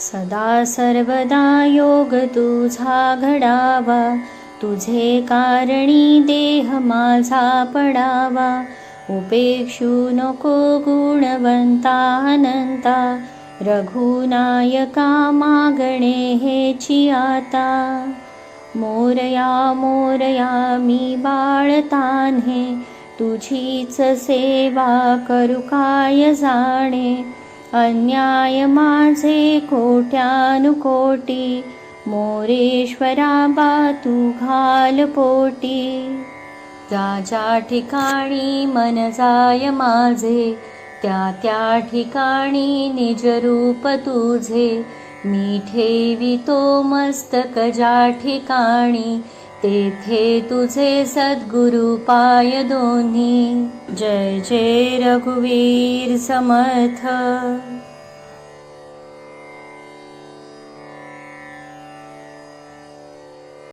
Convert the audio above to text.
सदा सर्वदा योग तुझा घडावा तुझे कारणी देह माझा पडावा. उपेक्षू नको गुणवंता अनंता रघुनायका मागणे हेची आता मोरया मोरया मी बाळतान्हे तुझीच सेवा करू काय जाणे अन्याय माझे कोट्यानुकोटी मोरेश्वरा बा तू घाल पोटी. ज्या ज्या ठिकाणी मन जाय माझे त्या त्या ठिकाणी निज रूप तुझे. मी ठेवितो मस्तक ज्या ठिकाणी तेथे तुझे सद्गुरु पाय दोन्ही. जय जय रघुवीर समर्थ.